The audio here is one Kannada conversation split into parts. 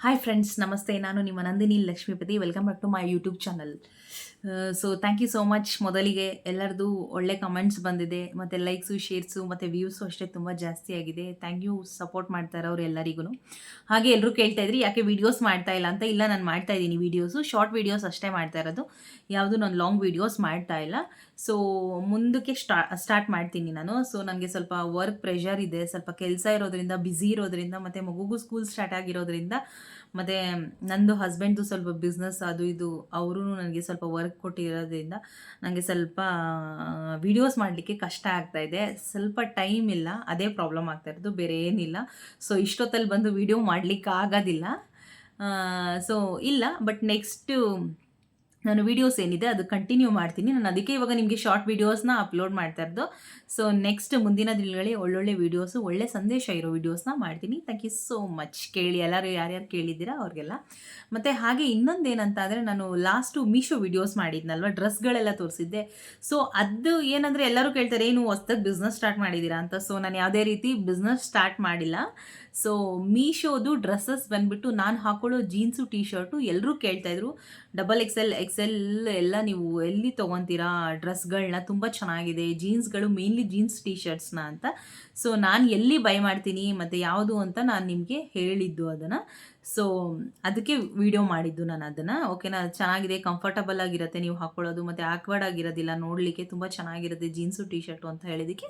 ಹಾಯ್ ಫ್ರೆಂಡ್ಸ್ ನಮಸ್ತೆ. ನಾನು ನಿಮ್ಮ Nandini Lakshmipathi. Welcome back to my YouTube channel so thank you so much ಮೊದಲಿಗೆ. ಎಲ್ಲರದು ಒಳ್ಳೆ ಕಮೆಂಟ್ಸ್ ಬಂದಿದೆ. ಮತ್ತು ಲೈಕ್ಸು ಶೇರ್ಸು ಮತ್ತು ವ್ಯೂಸು ಅಷ್ಟೇ ತುಂಬ ಜಾಸ್ತಿ ಆಗಿದೆ. ಥ್ಯಾಂಕ್ ಯು ಸಪೋರ್ಟ್ ಮಾಡ್ತಾರೆ ಅವ್ರು ಎಲ್ಲರಿಗೂ ಹಾಗೆ ಎಲ್ಲರೂ ಕೇಳ್ತಾ ಇದ್ರಿ, ಯಾಕೆ ವೀಡಿಯೋಸ್ ಮಾಡ್ತಾ ಇಲ್ಲ ಅಂತ? ಇಲ್ಲ, ನಾನು ಮಾಡ್ತಾ ಇದ್ದೀನಿ ವೀಡಿಯೋಸು ಶಾರ್ಟ್ ವೀಡಿಯೋಸ್ ಅಷ್ಟೇ ಮಾಡ್ತಾ ಇರೋದು. ಯಾವುದು ನಾನು ಲಾಂಗ್ ವೀಡಿಯೋಸ್ ಮಾಡ್ತಾ ಇಲ್ಲ. ಸೊ ಮುಂದಕ್ಕೆ ಸ್ಟಾ ಸ್ಟಾರ್ಟ್ ಮಾಡ್ತೀನಿ ನಾನು. ಸೊ ನನಗೆ ಸ್ವಲ್ಪ ವರ್ಕ್ ಪ್ರೆಷರ್ ಇದೆ. ಸ್ವಲ್ಪ ಕೆಲಸ ಇರೋದ್ರಿಂದ ಬ್ಯುಸಿ ಇರೋದ್ರಿಂದ, ಮತ್ತು ಮಗುಗೂ ಸ್ಕೂಲ್ ಸ್ಟಾರ್ಟ್ ಆಗಿರೋದ್ರಿಂದ ಮತ್ತು ನಂದು ಹಸ್ಬೆಂಡ್ದು ಸ್ವಲ್ಪ ಬಿಸ್ನೆಸ್ ಅದು ಇದು ಅವರೂ ನನಗೆ ಸ್ವಲ್ಪ ವರ್ಕ್ ಕೊಟ್ಟಿರೋದ್ರಿಂದ ನನಗೆ ಸ್ವಲ್ಪ ವೀಡಿಯೋಸ್ ಮಾಡಲಿಕ್ಕೆ ಕಷ್ಟ ಆಗ್ತಾ ಇದೆ. ಸ್ವಲ್ಪ ಟೈಮ್ ಇಲ್ಲ, ಅದೇ ಪ್ರಾಬ್ಲಮ್ ಆಗ್ತಾ ಇರೋದು, ಬೇರೆ ಏನಿಲ್ಲ. ಸೊ ಇಷ್ಟೊತ್ತಲ್ಲಿ ಬಂದು ವಿಡಿಯೋ ಮಾಡಲಿಕ್ಕೆ ಆಗೋದಿಲ್ಲ ಸೊ ಇಲ್ಲ ಬಟ್ ನೆಕ್ಸ್ಟು ನಾನು ವೀಡಿಯೋಸ್ ಏನಿದೆ ಅದು ಕಂಟಿನ್ಯೂ ಮಾಡ್ತೀನಿ. ನಾನು ಅದಕ್ಕೆ ಇವಾಗ ನಿಮಗೆ ಶಾರ್ಟ್ ವೀಡಿಯೋಸ್ನ ಅಪ್ಲೋಡ್ ಮಾಡ್ತಾ ಇರೋದು. ಸೊ ನೆಕ್ಸ್ಟ್ ಮುಂದಿನ ದಿನಗಳಲ್ಲಿ ಒಳ್ಳೊಳ್ಳೆ ವೀಡಿಯೋಸು ಒಳ್ಳೆ ಸಂದೇಶ ಇರೋ ವೀಡಿಯೋಸ್ನ ಮಾಡ್ತೀನಿ. ಥ್ಯಾಂಕ್ ಯು ಸೋ ಮಚ್ ಕೇಳಿ, ಎಲ್ಲರೂ ಯಾರ್ಯಾರು ಕೇಳಿದ್ದೀರಾ ಅವ್ರಿಗೆಲ್ಲ. ಮತ್ತು ಹಾಗೆ ಇನ್ನೊಂದು ಏನಂತ ಅಂದರೆ ನಾನು ಲಾಸ್ಟು ಮೀಶೋ ವೀಡಿಯೋಸ್ ಮಾಡಿದ್ನಲ್ವ? ಡ್ರೆಸ್ಗಳೆಲ್ಲ ತೋರಿಸಿದ್ದೆ. ಸೊ ಅದು ಏನಂದರೆ ಎಲ್ಲರೂ ಕೇಳ್ತಾರೆ, ಏನು ಹೊಸ್ದಾಗಿ ಬಿಸ್ನೆಸ್ ಸ್ಟಾರ್ಟ್ ಮಾಡಿದ್ದೀರಾ ಅಂತ. ಸೊ ನಾನು ಯಾವುದೇ ರೀತಿ ಬಿಸ್ನೆಸ್ ಸ್ಟಾರ್ಟ್ ಮಾಡಿಲ್ಲ. ಸೊ ಮೀಶೋದು ಡ್ರೆಸ್ಸಸ್ ಬಂದುಬಿಟ್ಟು ನಾನು ಹಾಕೊಳ್ಳೋ ಜೀನ್ಸು ಟೀ ಶರ್ಟು ಎಲ್ಲರೂ ಕೇಳ್ತಾಯಿದ್ರು ಡಬಲ್ ಎಕ್ಸೆಲ್ ಎಕ್ಸೆಲ್ ಎಲ್ಲ ನೀವು ಎಲ್ಲಿ ತೊಗೊತೀರಾ? ಡ್ರೆಸ್ಗಳನ್ನ ತುಂಬ ಚೆನ್ನಾಗಿದೆ. ಜೀನ್ಸ್ಗಳು ಮೇನ್ಲಿ ಜೀನ್ಸ್ ಟೀ ಶರ್ಟ್ಸ್ನ ಅಂತ. ಸೊ, ನಾನು ಎಲ್ಲಿ ಬೈ ಮಾಡ್ತೀನಿ ಮತ್ತು ಯಾವುದು ಅಂತ ನಾನು ನಿಮಗೆ ಹೇಳಿದ್ದು ಅದನ್ನು. ಸೊ ಅದಕ್ಕೆ ವಿಡಿಯೋ ಮಾಡಿದ್ದು ನಾನು ಅದನ್ನು. ಓಕೆನಾ ಚೆನ್ನಾಗಿದೆ ಕಂಫರ್ಟಬಲ್ ಆಗಿರುತ್ತೆ, ನೀವು ಹಾಕ್ಕೊಳ್ಳೋದು ಮತ್ತು ಆಕ್ವರ್ಡ್ ಆಗಿರೋದಿಲ್ಲ, ನೋಡಲಿಕ್ಕೆ ತುಂಬ ಚೆನ್ನಾಗಿರುತ್ತೆ ಜೀನ್ಸು ಟಿ ಶರ್ಟು ಅಂತ ಹೇಳಿದ್ದಕ್ಕೆ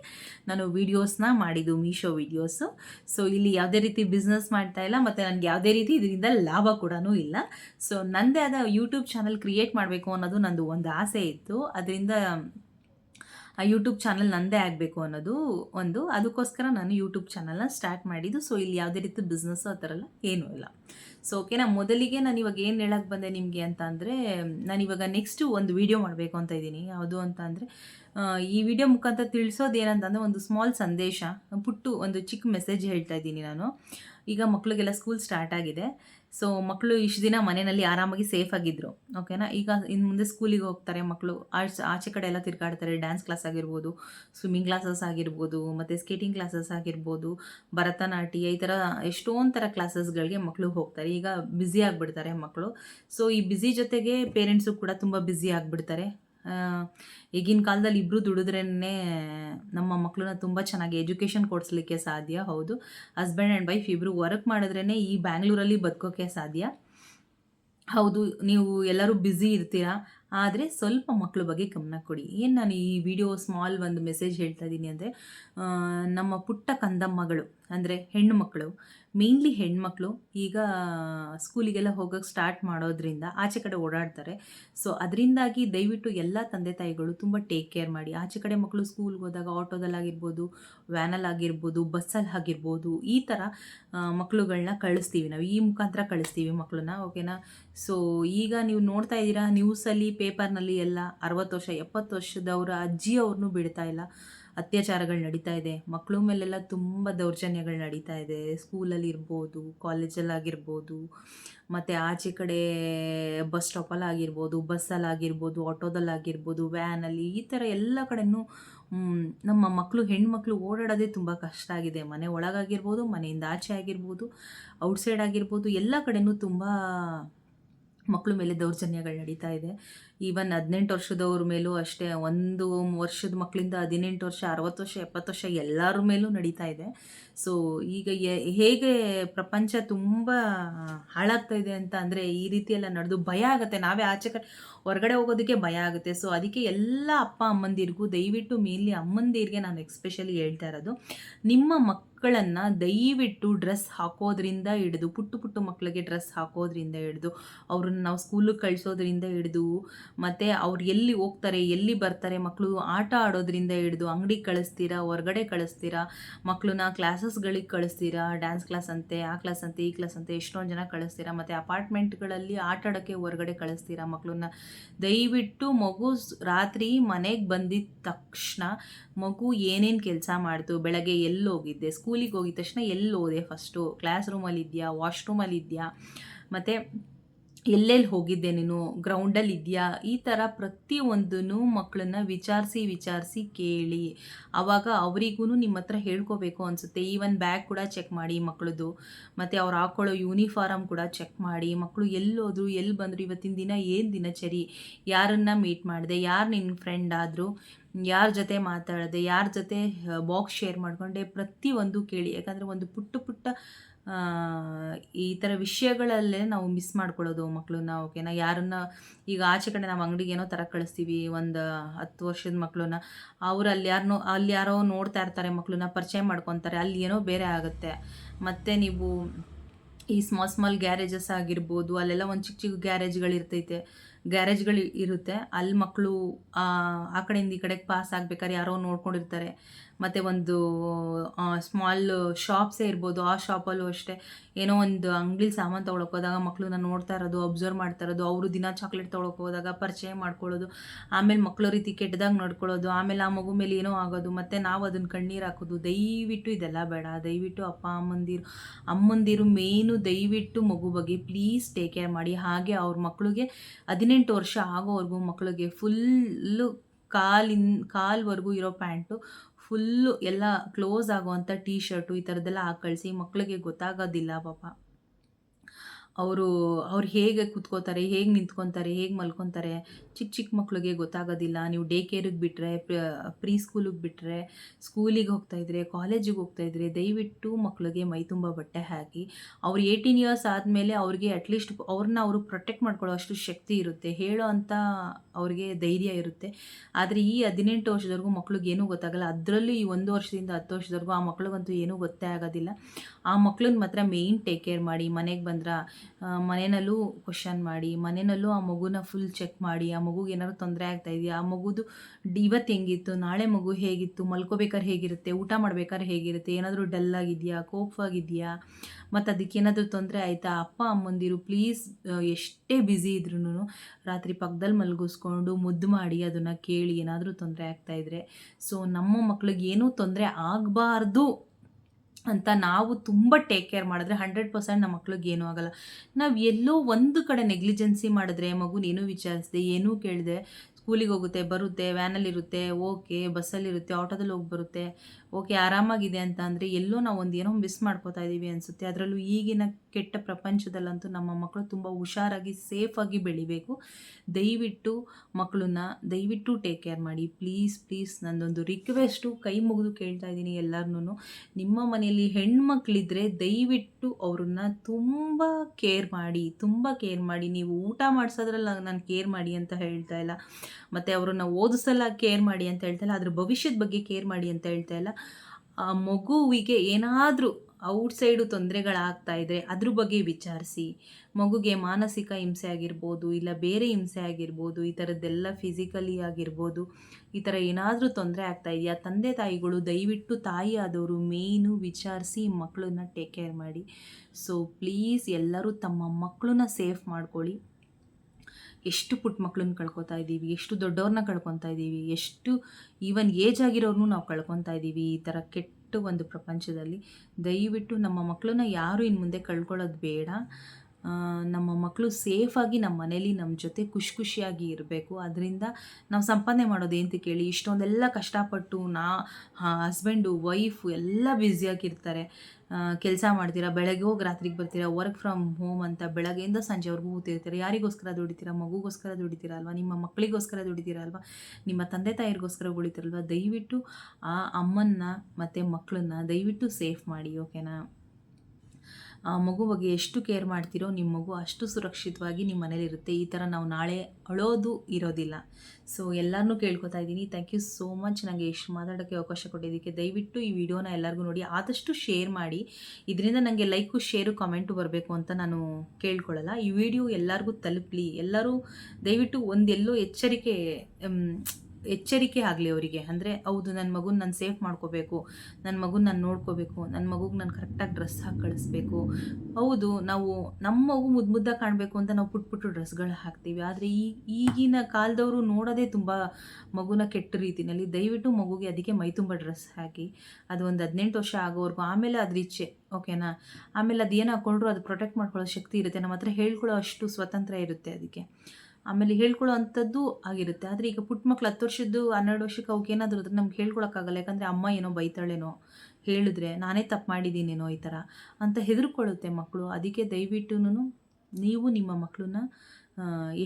ನಾನು ವೀಡಿಯೋಸ್ನ ಮಾಡಿದ್ದು ಮೀಶೋ ವೀಡಿಯೋಸು ಸೊ ಇಲ್ಲಿ ಯಾವುದೇ ರೀತಿ ಬಿಸ್ನೆಸ್ ಮಾಡ್ತಾ ಇಲ್ಲ, ಮತ್ತು ನನಗೆ ಯಾವುದೇ ರೀತಿ ಇದರಿಂದ ಲಾಭ ಕೂಡ ಇಲ್ಲ. ಸೊ ನನ್ನದೇ ಆದ ಯೂಟ್ಯೂಬ್ ಚಾನಲ್ ಕ್ರಿಯೇಟ್ ಮಾಡಬೇಕು ಅನ್ನೋದು ನಂದು ಒಂದು ಆಸೆ ಇತ್ತು. ಅದರಿಂದ ಯೂಟ್ಯೂಬ್ ಚಾನಲ್ ನಂದೇ ಆಗಬೇಕು ಅನ್ನೋದು ಒಂದು. ಅದಕ್ಕೋಸ್ಕರ ನಾನು ಯೂಟ್ಯೂಬ್ ಚಾನಲ್ನ ಸ್ಟಾರ್ಟ್ ಮಾಡಿದ್ದು. ಸೊ ಇಲ್ಲಿ ಯಾವುದೇ ರೀತಿ ಬಿಸ್ನೆಸ್ ಆ ಥರ ಎಲ್ಲ ಏನೂ ಇಲ್ಲ. ಸೊ ಓಕೆನಾ ಮೊದಲಿಗೆ ನಾನು ಇವಾಗ ಏನು ಹೇಳಕ್ಕೆ ಬಂದೆ ನಿಮಗೆ ಅಂತ ಅಂದರೆ, ನಾನು ಇವಾಗ ನೆಕ್ಸ್ಟು ಒಂದು ವೀಡಿಯೋ ಮಾಡಬೇಕು ಅಂತ ಇದ್ದೀನಿ. ಯಾವುದು ಅಂತ ಅಂದರೆ ಈ ವಿಡಿಯೋ ಮುಖಾಂತರ ತಿಳಿಸೋದು ಏನಂತಂದರೆ ಒಂದು ಸ್ಮಾಲ್ ಸಂದೇಶ, ಪುಟ್ಟು ಒಂದು ಚಿಕ್ಕ ಮೆಸೇಜ್ ಹೇಳ್ತಾ ಇದ್ದೀನಿ ನಾನು. ಈಗ ಮಕ್ಕಳಿಗೆಲ್ಲ ಸ್ಕೂಲ್ ಸ್ಟಾರ್ಟ್ ಆಗಿದೆ. ಸೊ ಮಕ್ಕಳು ಇಷ್ಟು ದಿನ ಮನೆಯಲ್ಲಿ ಆರಾಮಾಗಿ ಸೇಫ್ ಆಗಿದ್ರು ಓಕೆನಾ ಈಗ ಇನ್ನು ಮುಂದೆ ಸ್ಕೂಲಿಗೆ ಹೋಗ್ತಾರೆ ಮಕ್ಕಳು ಆಚೆ ಆಚೆ ಕಡೆ ಎಲ್ಲ ತಿರ್ಗಾಡ್ತಾರೆ. ಡ್ಯಾನ್ಸ್ ಕ್ಲಾಸ್ ಆಗಿರ್ಬೋದು ಸ್ವಿಮ್ಮಿಂಗ್ ಕ್ಲಾಸಸ್ ಆಗಿರ್ಬೋದು, ಮತ್ತು ಸ್ಕೇಟಿಂಗ್ ಕ್ಲಾಸಸ್ ಆಗಿರ್ಬೋದು, ಭರತನಾಟ್ಯ ಈ ಥರ ಎಷ್ಟೊಂದು ಥರ ಕ್ಲಾಸಸ್ಗಳಿಗೆ ಮಕ್ಕಳು ಹೋಗ್ತಾರೆ. ಈಗ ಬ್ಯುಸಿ ಆಗಿಬಿಡ್ತಾರೆ ಮಕ್ಕಳು ಸೊ ಈ ಬ್ಯುಸಿ ಜೊತೆಗೆ ಪೇರೆಂಟ್ಸು ಕೂಡ ತುಂಬ ಬ್ಯುಸಿ ಆಗಿಬಿಡ್ತಾರೆ. ಈಗಿನ ಕಾಲದಲ್ಲಿ ಇಬ್ಬರು ದುಡಿದ್ರೇ ನಮ್ಮ ಮಕ್ಕಳನ್ನ ತುಂಬ ಚೆನ್ನಾಗಿ ಎಜುಕೇಷನ್ ಕೊಡಿಸ್ಲಿಕ್ಕೆ ಸಾಧ್ಯ, ಹೌದು. ಹಸ್ಬೆಂಡ್ ಆ್ಯಂಡ್ ವೈಫ್ ಇಬ್ಬರು ವರ್ಕ್ ಮಾಡಿದ್ರೇ ಈ ಬ್ಯಾಂಗ್ಳೂರಲ್ಲಿ ಬದುಕೋಕೆ ಸಾಧ್ಯ. ಹೌದು, ನೀವು ಎಲ್ಲರೂ ಬ್ಯುಸಿ ಇರ್ತೀರಾ? ಆದರೆ ಸ್ವಲ್ಪ ಮಕ್ಕಳ ಬಗ್ಗೆ ಗಮನ ಕೊಡಿ. ಏನು ನಾನು ಈ ವಿಡಿಯೋ ಸ್ಮಾಲ್ ಒಂದು ಮೆಸೇಜ್ ಹೇಳ್ತಾ ಇದ್ದೀನಿ ಅಂದರೆ ನಮ್ಮ ಪುಟ್ಟ ಕಂದಮ್ಮಗಳು ಅಂದರೆ ಹೆಣ್ಣು ಮಕ್ಕಳು ಮೇನ್ಲಿ ಹೆಣ್ಮಕ್ಳು ಈಗ ಸ್ಕೂಲಿಗೆಲ್ಲ ಹೋಗೋಕ್ಕೆ ಸ್ಟಾರ್ಟ್ ಮಾಡೋದ್ರಿಂದ ಆಚೆ ಕಡೆ ಓಡಾಡ್ತಾರೆ. ಸೊ ಅದರಿಂದಾಗಿ ದಯವಿಟ್ಟು ಎಲ್ಲ ತಂದೆ ತಾಯಿಗಳು ತುಂಬ ಟೇಕ್ ಕೇರ್ ಮಾಡಿ. ಆಚೆ ಕಡೆ ಮಕ್ಕಳು ಸ್ಕೂಲ್ಗೆ ಹೋದಾಗ ಆಟೋದಲ್ಲಾಗಿರ್ಬೋದು ವ್ಯಾನಲ್ಲಿ ಆಗಿರ್ಬೋದು ಬಸ್ಸಲ್ಲಿ ಆಗಿರ್ಬೋದು, ಈ ಥರ ಮಕ್ಕಳುಗಳನ್ನ ಕಳಿಸ್ತೀವಿ ನಾವು. ಈ ಮುಖಾಂತರ ಕಳಿಸ್ತೀವಿ ಮಕ್ಕಳನ್ನ ಓಕೆನಾ ಸೊ ಈಗ ನೀವು ನೋಡ್ತಾ ಇದ್ದೀರಾ ನ್ಯೂಸಲ್ಲಿ ಪೇಪರ್ನಲ್ಲಿ ಎಲ್ಲ ಅರವತ್ತು ವರ್ಷ, ಎಪ್ಪತ್ತು ವರ್ಷದವರ ಅಜ್ಜಿ ಅವ್ರನ್ನೂ ಬಿಡ್ತಾ ಇಲ್ಲ. ಅತ್ಯಾಚಾರಗಳು ನಡೀತಾ ಇದೆ. ಮಕ್ಕಳು ಮೇಲೆಲ್ಲ ತುಂಬ ದೌರ್ಜನ್ಯಗಳು ನಡೀತಾ ಇದೆ. ಸ್ಕೂಲಲ್ಲಿ ಇರ್ಬೋದು ಕಾಲೇಜಲ್ಲಾಗಿರ್ಬೋದು ಮತ್ತು ಆಚೆ ಕಡೆ ಬಸ್ ಸ್ಟಾಪಲ್ಲಾಗಿರ್ಬೋದು ಬಸ್ಸಲ್ಲಾಗಿರ್ಬೋದು ಆಟೋದಲ್ಲಾಗಿರ್ಬೋದು ವ್ಯಾನಲ್ಲಿ ಈ ಥರ ಎಲ್ಲ ಕಡೆಯೂ ನಮ್ಮ ಮಕ್ಕಳು ಹೆಣ್ಮಕ್ಳು ಓಡಾಡೋದೇ ತುಂಬ ಕಷ್ಟ ಆಗಿದೆ. ಮನೆ ಒಳಗಾಗಿರ್ಬೋದು, ಮನೆಯಿಂದ ಆಚೆ ಆಗಿರ್ಬೋದು ಔಟ್ಸೈಡ್ ಆಗಿರ್ಬೋದು, ಎಲ್ಲ ಕಡೆಯೂ ತುಂಬ ಮಕ್ಕಳ ಮೇಲೆ ದೌರ್ಜನ್ಯಗಳು ನಡೀತಾ ಇದೆ. ಈವನ್ ಹದಿನೆಂಟು ವರ್ಷದವ್ರ ಮೇಲೂ ಅಷ್ಟೇ, ಒಂದು ವರ್ಷದ ಮಕ್ಕಳಿಂದ ಹದಿನೆಂಟು ವರ್ಷ, ಅರವತ್ತು ವರ್ಷ, ಎಪ್ಪತ್ತು ವರ್ಷ ಎಲ್ಲರ ಮೇಲೂ ನಡೀತಾ ಇದೆ. ಸೊ ಈಗ ಹೇಗೆ ಪ್ರಪಂಚ ತುಂಬ ಹಾಳಾಗ್ತಾ ಇದೆ ಅಂತ ಅಂದರೆ ಈ ರೀತಿ ಎಲ್ಲ ನಡೆದು ಭಯ ಆಗುತ್ತೆ. ನಾವೇ ಆಚೆ ಕಡೆ, ಹೊರಗಡೆ ಹೋಗೋದಕ್ಕೆ ಭಯ ಆಗುತ್ತೆ. ಸೊ ಅದಕ್ಕೆ ಎಲ್ಲ ಅಪ್ಪ ಅಮ್ಮಂದಿರಿಗೂ ದಯವಿಟ್ಟು ಮೇನ್ಲಿ ಅಮ್ಮಂದಿರಿಗೆ ನಾನು ಎಕ್ಸ್ಪೆಷಲಿ ಹೇಳ್ತಾ ಇರೋದು, ನಿಮ್ಮ ಮಕ್ ಮಕ್ಕಳನ್ನು ದಯವಿಟ್ಟು ಡ್ರೆಸ್ ಹಾಕೋದ್ರಿಂದ ಹಿಡಿದು, ಪುಟ್ಟು ಪುಟ್ಟು ಮಕ್ಕಳಿಗೆ ಡ್ರೆಸ್ ಹಾಕೋದ್ರಿಂದ ಹಿಡಿದು, ಅವ್ರನ್ನ ನಾವು ಸ್ಕೂಲಿಗೆ ಕಳಿಸೋದ್ರಿಂದ ಹಿಡಿದು, ಮತ್ತು ಅವ್ರು ಎಲ್ಲಿ ಹೋಗ್ತಾರೆ, ಎಲ್ಲಿ ಬರ್ತಾರೆ ಮಕ್ಕಳು ಆಟ ಆಡೋದ್ರಿಂದ ಹಿಡಿದು ಅಂಗಡಿಗೆ ಕಳಿಸ್ತೀರಾ, ಹೊರಗಡೆ ಕಳಿಸ್ತೀರಾ ಮಕ್ಕಳನ್ನ ಕ್ಲಾಸಸ್ಗಳಿಗೆ ಕಳಿಸ್ತೀರಾ ಡ್ಯಾನ್ಸ್ ಕ್ಲಾಸ್ ಅಂತೆ, ಆ ಕ್ಲಾಸ್ ಅಂತೆ, ಈ ಕ್ಲಾಸ್ ಅಂತೆ, ಎಷ್ಟೊಂದು ಜನ ಕಳಿಸ್ತೀರಾ, ಮತ್ತು ಅಪಾರ್ಟ್ಮೆಂಟ್ಗಳಲ್ಲಿ ಆಟ ಆಡೋಕ್ಕೆ ಹೊರಗಡೆ ಕಳಿಸ್ತೀರಾ ಮಕ್ಕಳನ್ನ ದಯವಿಟ್ಟು ಮಗು ರಾತ್ರಿ ಮನೆಗೆ ಬಂದಿದ್ದ ತಕ್ಷಣ ಮಗು ಏನೇನು ಕೆಲಸ ಮಾಡ್ತು, ಬೆಳಗ್ಗೆ ಎಲ್ಲಿ ಹೋಗಿದ್ದೆ ಸ್ಕೂಲಿಗೆ ಹೋಗಿದ ತಕ್ಷಣ ಎಲ್ಲಿ ಹೋದೆ ಫಸ್ಟು ಕ್ಲಾಸ್ ರೂಮಲ್ಲಿದ್ಯಾ ಇದೆಯಾ ವಾಶ್ರೂಮಲ್ಲಿ ಇದೆಯಾ, ಮತ್ತು ಎಲ್ಲೆಲ್ಲಿ ಹೋಗಿದ್ದೆ ನೀನು ಗ್ರೌಂಡಲ್ಲಿ ಇದೆಯಾ, ಈ ಥರ ಪ್ರತಿಯೊಂದೂ ಮಕ್ಕಳನ್ನ ವಿಚಾರಿಸಿ ವಿಚಾರಿಸಿ ಕೇಳಿ ಆವಾಗ ಅವರಿಗೂ ನಿಮ್ಮ ಹತ್ರ ಹೇಳ್ಕೋಬೇಕು ಅನಿಸುತ್ತೆ. ಈವನ್ ಬ್ಯಾಗ್ ಕೂಡ ಚೆಕ್ ಮಾಡಿ ಮಕ್ಕಳದು ಮತ್ತು ಅವ್ರು ಹಾಕ್ಕೊಳ್ಳೋ ಯೂನಿಫಾರಮ್ ಕೂಡ ಚೆಕ್ ಮಾಡಿ ಮಕ್ಕಳು ಎಲ್ಲೋದ್ರು ಎಲ್ಲಿ ಬಂದರು, ಇವತ್ತಿನ ದಿನ ಏನು ದಿನಚರಿ, ಯಾರನ್ನು ಮೀಟ್ ಮಾಡಿದೆ, ಯಾರು ನಿನ್ನ ಫ್ರೆಂಡ್ ಆದರು ಯಾರ ಜೊತೆ ಮಾತಾಡದೆ, ಯಾರ ಜೊತೆ ಬಾಕ್ಸ್ ಶೇರ್ ಮಾಡಿಕೊಂಡೆ ಪ್ರತಿಯೊಂದು ಕೇಳಿ. ಯಾಕಂದರೆ ಒಂದು ಪುಟ್ಟ ಪುಟ್ಟ ಈ ಥರ ವಿಷಯಗಳಲ್ಲೇ ನಾವು ಮಿಸ್ ಮಾಡ್ಕೊಳ್ಳೋದು ಮಕ್ಕಳನ್ನ ಓಕೆನಾ ಯಾರನ್ನ, ಈಗ ಆಚೆ ಕಡೆ ನಾವು ಅಂಗಡಿಗೆ ಏನೋ ಥರ ಕಳಿಸ್ತೀವಿ, ಒಂದು ಹತ್ತು ವರ್ಷದ ಮಕ್ಕಳನ್ನ ಅವ್ರು ಅಲ್ಲಿ ಯಾರನ್ನೋ ಅಲ್ಲಿ ಯಾರೋ ನೋಡ್ತಾ ಇರ್ತಾರೆ ಮಕ್ಕಳನ್ನ ಪರಿಚಯ ಮಾಡ್ಕೊತಾರೆ, ಅಲ್ಲಿ ಏನೋ ಬೇರೆ ಆಗುತ್ತೆ. ಮತ್ತು ನೀವು ಈ ಸ್ಮಾಲ್ ಸ್ಮಾಲ್ ಗ್ಯಾರೇಜಸ್ ಆಗಿರ್ಬೋದು, ಅಲ್ಲೆಲ್ಲ ಒಂದು ಚಿಕ್ಕ ಚಿಕ್ಕ ಗ್ಯಾರೇಜ್ಗಳು ಇರ್ತೈತೆ ಗ್ಯಾರೇಜ್ಗಳು ಇರುತ್ತೆ. ಅಲ್ಲಿ ಮಕ್ಕಳು ಆ ಕಡೆಯಿಂದ ಈ ಕಡೆಗೆ ಪಾಸ್ ಆಗ್ಬೇಕಾದ್ರೆ ಯಾರೋ ನೋಡ್ಕೊಂಡಿರ್ತಾರೆ. ಮತ್ತು ಒಂದು ಸ್ಮಾಲ್ ಶಾಪ್ಸೇ ಇರ್ಬೋದು, ಆ ಶಾಪಲ್ಲೂ ಅಷ್ಟೇ ಏನೋ ಒಂದು ಅಂಗಡಿ ಸಾಮಾನು ತೊಗೊಳಕ್ಕೆ ಹೋದಾಗ ಮಕ್ಕಳನ್ನ ನೋಡ್ತಾ ಇರೋದು ಅಬ್ಸರ್ವ್ ಮಾಡ್ತಾ ಇರೋದು, ಅವರು ದಿನ ಚಾಕ್ಲೇಟ್ ತೊಗೊಳಕ್ಕೆ ಹೋದಾಗ ಪರಿಚಯ ಮಾಡ್ಕೊಳ್ಳೋದು, ಆಮೇಲೆ ಮಕ್ಕಳ ರೀತಿ ಕೆಟ್ಟದಾಗ ನೋಡ್ಕೊಳ್ಳೋದು, ಆಮೇಲೆ ಆ ಮಗು ಮೇಲೆ ಏನೋ ಆಗೋದು, ಮತ್ತು ನಾವು ಅದನ್ನು ಕಣ್ಣೀರು ಹಾಕೋದು, ದಯವಿಟ್ಟು ಇದೆಲ್ಲ ಬೇಡ, ದಯವಿಟ್ಟು ಅಪ್ಪ, ಅಮ್ಮಂದಿರು ಅಮ್ಮಂದಿರು ಮೇಯ್ನು ದಯವಿಟ್ಟು ಮಗು ಬಗ್ಗೆ ಪ್ಲೀಸ್ ಟೇಕ್ ಕೇರ್ ಮಾಡಿ, ಹಾಗೆ ಅವ್ರ ಮಕ್ಕಳಿಗೆ ಹದಿನೆಂಟು ವರ್ಷ ಆಗೋವರೆಗೂ ಮಕ್ಕಳಿಗೆ ಫುಲ್ಲು ಕಾಲಿನ, ಕಾಲ್ವರೆಗೂ ಇರೋ ಪ್ಯಾಂಟು ಫುಲ್ಲು ಎಲ್ಲ ಕ್ಲೋಸ್ ಆಗುವಂಥ ಟೀ ಶರ್ಟು ಈ ಥರದ್ದೆಲ್ಲ ಹಾಕಳಿಸಿ ಕಳಿಸಿ ಮಕ್ಕಳಿಗೆ ಗೊತ್ತಾಗೋದಿಲ್ಲ ಪಾಪ. ಅವರು, ಅವ್ರು ಹೇಗೆ ಕೂತ್ಕೋತಾರೆ, ಹೇಗೆ ನಿಂತ್ಕೊತಾರೆ, ಹೇಗೆ ಮಲ್ಕೊತಾರೆ ಚಿಕ್ಕ ಚಿಕ್ಕ ಮಕ್ಕಳಿಗೆ ಗೊತ್ತಾಗೋದಿಲ್ಲ. ನೀವು ಡೇ ಕೇರಿಗೆ ಬಿಟ್ಟರೆ ಪ್ರೀ ಸ್ಕೂಲಿಗೆ ಬಿಟ್ಟರೆ ಸ್ಕೂಲಿಗೆ ಹೋಗ್ತಾಯಿದ್ರೆ ಕಾಲೇಜಿಗೆ ಹೋಗ್ತಾಯಿದ್ರೆ ದಯವಿಟ್ಟು ಮಕ್ಕಳಿಗೆ ಮೈ ತುಂಬ ಬಟ್ಟೆ ಹಾಕಿ. ಅವ್ರು ಏಯ್ಟೀನ್ ಇಯರ್ಸ್ ಆದಮೇಲೆ ಅವ್ರಿಗೆ ಅಟ್ಲೀಸ್ಟ್ ಅವ್ರನ್ನ ಅವರು ಪ್ರೊಟೆಕ್ಟ್ ಮಾಡ್ಕೊಳ್ಳೋ ಅಷ್ಟು ಶಕ್ತಿ ಇರುತ್ತೆ. ಹೇಳೋ ಅಂಥ ಅವ್ರಿಗೆ ಧೈರ್ಯ ಇರುತ್ತೆ. ಆದರೆ ಈ ಹದಿನೆಂಟು ವರ್ಷದವರೆಗೂ ಮಕ್ಳಿಗೆ ಏನೂ ಗೊತ್ತಾಗಲ್ಲ. ಅದರಲ್ಲೂ ಈ ಒಂದು ವರ್ಷದಿಂದ ಹತ್ತು ವರ್ಷದವರೆಗೂ ಆ ಮಕ್ಳಿಗಂತೂ ಏನೂ ಗೊತ್ತೇ ಆಗೋದಿಲ್ಲ. ಆ ಮಕ್ಳನ್ನ ಮಾತ್ರ ಮೇಯ್ನ್ ಟೇಕ್ ಕೇರ್ ಮಾಡಿ, ಮನೆಗೆ ಬಂದ್ರೆ ಮನೆಯಲ್ಲೂ ಕ್ವಶನ್ ಮಾಡಿ ಮನೆಯಲ್ಲೂ ಆ ಮಗುನ ಫುಲ್ ಚೆಕ್ ಮಾಡಿ, ಆ ಮಗುಗೆ ಏನಾದ್ರು ತೊಂದರೆ ಆಗ್ತಾ ಇದೆಯಾ? ಆ ಮಗುದು ಇವತ್ತು ಹೆಂಗಿತ್ತು? ನಾಳೆ ಮಗು ಹೇಗಿತ್ತು? ಮಲ್ಕೋಬೇಕಾದ್ರೆ ಹೇಗಿರುತ್ತೆ? ಊಟ ಮಾಡ್ಬೇಕಾದ್ರೆ ಹೇಗಿರುತ್ತೆ? ಏನಾದರೂ ಡಲ್ ಆಗಿದೆಯಾ? ಕೋಪವಾಗಿದೆಯಾ ಮತ್ತು ಅದಕ್ಕೇನಾದರೂ ತೊಂದರೆ ಆಯಿತಾ? ಅಪ್ಪ, ಅಮ್ಮಂದಿರು ಪ್ಲೀಸ್ ಎಷ್ಟೇ ಬ್ಯುಸಿ ಇದ್ರೂ ರಾತ್ರಿ ಪಕ್ಕದಲ್ಲಿ ಮಲಗಿಸ್ಕೊಂಡು ಮುದ್ದು ಮಾಡಿ ಅದನ್ನು ಕೇಳಿ ಏನಾದರೂ ತೊಂದರೆ ಆಗ್ತಾಯಿದ್ರೆ ಸೊ ನಮ್ಮ ಮಕ್ಳಿಗೆ ಏನೂ ತೊಂದರೆ ಆಗಬಾರ್ದು. ಅಂತ ನಾವು ತುಂಬ ಟೇಕ್ ಕೇರ್ ಮಾಡಿದ್ರೆ ಹಂಡ್ರೆಡ್ ಪರ್ಸೆಂಟ್ ನಮ್ಮ ಮಕ್ಳಿಗೆ ಏನೂ ಆಗಲ್ಲ. ನಾವು ಎಲ್ಲೋ ಒಂದು ಕಡೆ ನೆಗ್ಲಿಜೆನ್ಸಿ ಮಾಡಿದ್ರೆ ಮಗುನೇನು ವಿಚಾರಿಸ್ದೆ, ಏನೂ ಕೇಳಿದೆ ಸ್ಕೂಲಿಗೆ ಹೋಗುತ್ತೆ, ಬರುತ್ತೆ ವ್ಯಾನಲ್ಲಿರುತ್ತೆ ಓಕೆ ಬಸ್ಸಲ್ಲಿರುತ್ತೆ ಆಟೋದಲ್ಲಿ ಹೋಗಿ ಬರುತ್ತೆ ಓಕೆ, ಆರಾಮಾಗಿದೆ ಅಂತ ಅಂದರೆ ಎಲ್ಲೋ ನಾವು ಒಂದು ಏನೋ ಮಿಸ್ ಮಾಡ್ಕೋತಾ ಇದ್ದೀವಿ ಅನಿಸುತ್ತೆ. ಅದರಲ್ಲೂ ಈಗಿನ ಕೆಟ್ಟ ಪ್ರಪಂಚದಲ್ಲಂತೂ ನಮ್ಮ ಮಕ್ಕಳು ತುಂಬ ಹುಷಾರಾಗಿ ಸೇಫಾಗಿ ಬೆಳಿಬೇಕು. ದಯವಿಟ್ಟು ಮಕ್ಕಳನ್ನ ದಯವಿಟ್ಟು ಟೇಕ್ ಕೇರ್ ಮಾಡಿ. ಪ್ಲೀಸ್ ಪ್ಲೀಸ್ ನಂದೊಂದು ರಿಕ್ವೆಸ್ಟು ಕೈ ಮುಗಿದು ಕೇಳ್ತಾ ಇದ್ದೀನಿ ಎಲ್ಲರನ್ನೂ. ನಿಮ್ಮ ಮನೆಯಲ್ಲಿ ಹೆಣ್ಮಕ್ಳಿದ್ರೆ ದಯವಿಟ್ಟು ಅವ್ರನ್ನ ತುಂಬ ಕೇರ್ ಮಾಡಿ, ತುಂಬ ಕೇರ್ ಮಾಡಿ. ನೀವು ಊಟ ಮಾಡಿಸೋದ್ರಲ್ಲಿ ನಾನು ಕೇರ್ ಮಾಡಿ ಅಂತ ಹೇಳ್ತಾ ಇಲ್ಲ. ಮತ್ತು ಅವ್ರನ್ನ ಓದಿಸಲ್ಲ ಕೇರ್ ಮಾಡಿ ಅಂತ ಹೇಳ್ತಾ ಇಲ್ಲ. ಅದ್ರ ಭವಿಷ್ಯದ ಬಗ್ಗೆ ಕೇರ್ ಮಾಡಿ ಅಂತ ಹೇಳ್ತಾ ಇಲ್ಲ. ಮಗುವಿಗೆ ಏನಾದರೂ ಔಟ್ಸೈಡು ತೊಂದರೆಗಳಾಗ್ತಾ ಇದ್ದರೆ ಅದ್ರ ಬಗ್ಗೆ ವಿಚಾರಿಸಿ. ಮಗುಗೆ ಮಾನಸಿಕ ಹಿಂಸೆ ಆಗಿರ್ಬೋದು, ಇಲ್ಲ ಬೇರೆ ಹಿಂಸೆ ಆಗಿರ್ಬೋದು, ಈ ಥರದ್ದೆಲ್ಲ ಫಿಸಿಕಲಿ ಆಗಿರ್ಬೋದು, ಈ ಥರ ಏನಾದರೂ ತೊಂದರೆ ಆಗ್ತಾ ಇದೆಯಾ? ತಂದೆ ತಾಯಿಗಳು ದಯವಿಟ್ಟು ತಾಯಿ ಆದವರು ಮೇಯ್ನು ವಿಚಾರಿಸಿ ಮಕ್ಕಳನ್ನ ಟೇಕ್ ಕೇರ್ ಮಾಡಿ. ಸೊ ಪ್ಲೀಸ್ ಎಲ್ಲರೂ ತಮ್ಮ ಮಕ್ಕಳನ್ನ ಸೇಫ್ ಮಾಡ್ಕೊಳ್ಳಿ. ಎಷ್ಟು ಪುಟ್ಟ ಮಕ್ಕಳನ್ನ ಕಳ್ಕೊತಾ ಇದ್ದೀವಿ, ಎಷ್ಟು ದೊಡ್ಡವ್ರನ್ನ ಕಳ್ಕೊತಾ ಇದ್ದೀವಿ, ಎಷ್ಟು ಈವನ್ ಏಜ್ ಆಗಿರೋರ್ನೂ ನಾವು ಕಳ್ಕೊತಾ ಇದ್ದೀವಿ ಈ ಥರ ಕೆಟ್ಟ ಒಂದು ಪ್ರಪಂಚದಲ್ಲಿ. ದಯವಿಟ್ಟು ನಮ್ಮ ಮಕ್ಕಳನ್ನ ಯಾರು ಇನ್ನು ಮುಂದೆ ಕಳ್ಕೊಳ್ಳೋದು ಬೇಡ. ನಮ್ಮ ಮಕ್ಕಳು ಸೇಫಾಗಿ ನಮ್ಮ ಮನೇಲಿ ನಮ್ಮ ಜೊತೆ ಖುಷಿ ಖುಷಿಯಾಗಿ ಇರಬೇಕು. ಅದರಿಂದ ನಾವು ಸಂಪಾದನೆ ಮಾಡೋದು ಅಂತ ಕೇಳಿ, ಇಷ್ಟೊಂದೆಲ್ಲ ಕಷ್ಟಪಟ್ಟು ನಾ ಹಸ್ಬೆಂಡು ವೈಫು ಎಲ್ಲ ಬ್ಯುಸಿಯಾಗಿರ್ತಾರೆ ಕೆಲಸ ಮಾಡ್ತೀರಾ, ಬೆಳಗ್ಗೆ ಹೋಗಿ ರಾತ್ರಿಗೆ ಬರ್ತೀರಾ ವರ್ಕ್ ಫ್ರಮ್ ಹೋಮ್ ಅಂತ ಬೆಳಗ್ಗೆಯಿಂದ ಸಂಜೆವರೆಗೂ ಕೂತಿರ್ತೀರಾ, ಯಾರಿಗೋಸ್ಕರ ದುಡಿತೀರಾ, ಮಗುಗೋಸ್ಕರ ದುಡಿತೀರಾ ಅಲ್ವಾ, ನಿಮ್ಮ ಮಕ್ಕಳಿಗೋಸ್ಕರ ದುಡಿತೀರಾ ಅಲ್ವಾ, ನಿಮ್ಮ ತಂದೆ ತಾಯಿಗೋಸ್ಕರ ಉಳಿತೀರಲ್ವಾ ದಯವಿಟ್ಟು ಆ ಅಮ್ಮನ್ನ ಮತ್ತು ಮಕ್ಕಳನ್ನ ದಯವಿಟ್ಟು ಸೇಫ್ ಮಾಡಿ ಓಕೆನಾ ಆ ಮಗು ಬಗ್ಗೆ ಎಷ್ಟು ಕೇರ್ ಮಾಡ್ತೀರೋ ನಿಮ್ಮ ಮಗು ಅಷ್ಟು ಸುರಕ್ಷಿತವಾಗಿ ನಿಮ್ಮ ಮನೇಲಿರುತ್ತೆ. ಈ ಥರ ನಾವು ನಾಳೆ ಅಳೋದು ಇರೋದಿಲ್ಲ. ಸೊ ಎಲ್ಲರನ್ನೂ ಕೇಳ್ಕೊತಾ ಇದ್ದೀನಿ. ಥ್ಯಾಂಕ್ ಯು ಸೋ ಮಚ್ ನನಗೆ ಎಷ್ಟು ಮಾತಾಡೋಕ್ಕೆ ಅವಕಾಶ ಕೊಟ್ಟಿದ್ದಕ್ಕೆ. ದಯವಿಟ್ಟು ಈ ವಿಡಿಯೋನ ಎಲ್ಲರಿಗೂ ನೋಡಿ, ಆದಷ್ಟು ಶೇರ್ ಮಾಡಿ. ಇದರಿಂದ ನನಗೆ ಲೈಕು ಶೇರು ಕಮೆಂಟು ಬರಬೇಕು ಅಂತ ನಾನು ಕೇಳ್ಕೊಳ್ಳಲ್ಲ. ಈ ವಿಡಿಯೋ ಎಲ್ಲರಿಗೂ ತಲುಪಲಿ. ಎಲ್ಲರೂ ದಯವಿಟ್ಟು ಒಂದೆಲ್ಲೋ ಎಚ್ಚರಿಕೆ ಎಚ್ಚರಿಕೆ ಆಗಲಿ ಅವರಿಗೆ. ಅಂದರೆ, ಹೌದು ನನ್ನ ಮಗುನ ನಾನು ಸೇಫ್ ಮಾಡ್ಕೋಬೇಕು. ನನ್ನ ಮಗುನ ನಾನು ನೋಡ್ಕೋಬೇಕು. ನನ್ನ ಮಗುಗೆ ನಾನು ಕರೆಕ್ಟಾಗಿ ಡ್ರೆಸ್ ಹಾಕಿ ಕಳಿಸ್ಬೇಕು. ಹೌದು, ನಾವು ನಮ್ಮ ಮಗು ಮುದ್ದು ಮುದ್ದಾಗಿ ಕಾಣಬೇಕು ಅಂತ ನಾವು ಪುಟ್ ಪುಟ್ಟು ಡ್ರೆಸ್ಗಳು ಹಾಕ್ತೀವಿ. ಆದರೆ ಈ, ಈಗಿನ ಕಾಲದವರು ನೋಡೋದೇ ತುಂಬ ಮಗುನ ಕೆಟ್ಟ ರೀತಿಯಲ್ಲಿ ದಯವಿಟ್ಟು ಮಗುಗೆ ಅದಕ್ಕೆ ಮೈ ತುಂಬ ಡ್ರೆಸ್ ಹಾಕಿ, ಅದು ಒಂದು ಹದಿನೆಂಟು ವರ್ಷ ಆಗೋವರೆಗೂ ಆಮೇಲೆ ಅದ್ರ ಇಚ್ಛೆ ಓಕೆನಾ? ಆಮೇಲೆ ಅದು ಏನು ಹಾಕೊಂಡ್ರು ಅದು ಪ್ರೊಟೆಕ್ಟ್ ಮಾಡ್ಕೊಳ್ಳೋ ಶಕ್ತಿ ಇರುತ್ತೆ. ನಮ್ಮ ಹತ್ರ ಹೇಳ್ಕೊಳ್ಳೋ ಅಷ್ಟು ಸ್ವತಂತ್ರ ಇರುತ್ತೆ ಅದಕ್ಕೆ. ಆಮೇಲೆ ಹೇಳ್ಕೊಳ್ಳೋ ಅಂಥದ್ದು ಆಗಿರುತ್ತೆ. ಆದರೆ ಈಗ ಪುಟ್ಟ ಮಕ್ಳು ಹತ್ತು ವರ್ಷದ್ದು, ಹನ್ನೆರಡು ವರ್ಷಕ್ಕೆ ಅವ್ಕೆ ಏನಾದರೂ ಅದ್ರ ನಮ್ಗೆ ಹೇಳ್ಕೊಳಕ್ಕಾಗಲ್ಲ. ಯಾಕಂದರೆ ಅಮ್ಮ ಏನೋ ಬೈತಾಳೇನೋ, ಹೇಳಿದ್ರೆ ನಾನೇ ತಪ್ಪು ಮಾಡಿದ್ದೀನೇನೋ ಈ ಥರ ಅಂತ ಹೆದರ್ಕೊಳ್ಳುತ್ತೆ ಮಕ್ಕಳು. ಅದಕ್ಕೆ ದಯವಿಟ್ಟು ನೀವು ನಿಮ್ಮ ಮಕ್ಕಳನ್ನ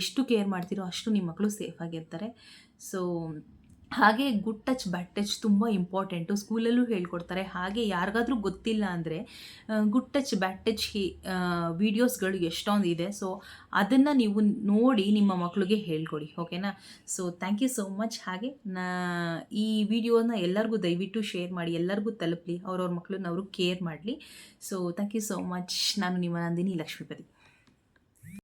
ಎಷ್ಟು ಕೇರ್ ಮಾಡ್ತೀರೋ ಅಷ್ಟು ನಿಮ್ಮ ಮಕ್ಕಳು ಸೇಫಾಗಿರ್ತಾರೆ ಸೊ ಹಾಗೆ ಗುಡ್ ಟಚ್, ಬ್ಯಾಡ್ ಟಚ್ ತುಂಬ ಇಂಪಾರ್ಟೆಂಟು ಸ್ಕೂಲಲ್ಲೂ ಹೇಳ್ಕೊಡ್ತಾರೆ. ಹಾಗೆ ಯಾರಿಗಾದ್ರೂ ಗೊತ್ತಿಲ್ಲ ಅಂದರೆ ಗುಡ್ ಟಚ್, ಬ್ಯಾಡ್ ಟಚ್ ಹಿ ವೀಡಿಯೋಸ್ಗಳು ಎಷ್ಟೊಂದು ಇದೆ ಸೊ ಅದನ್ನು ನೀವು ನೋಡಿ ನಿಮ್ಮ ಮಕ್ಕಳಿಗೆ ಹೇಳ್ಕೊಡಿ. ಓಕೆನಾ? So thank you so much ಹಾಗೆ, ನಾ, ಈ ವಿಡಿಯೋನ ಎಲ್ಲರಿಗೂ ದಯವಿಟ್ಟು ಶೇರ್ ಮಾಡಿ, ಎಲ್ಲರಿಗೂ ತಲುಪಲಿ, ಅವ್ರವ್ರ ಮಕ್ಕಳನ್ನ ಅವರು ಕೇರ್ ಮಾಡಲಿ. So thank you so much ನಾನು ನಿಮ್ಮ ನಂದಿನಿ ಲಕ್ಷ್ಮೀಪತಿ.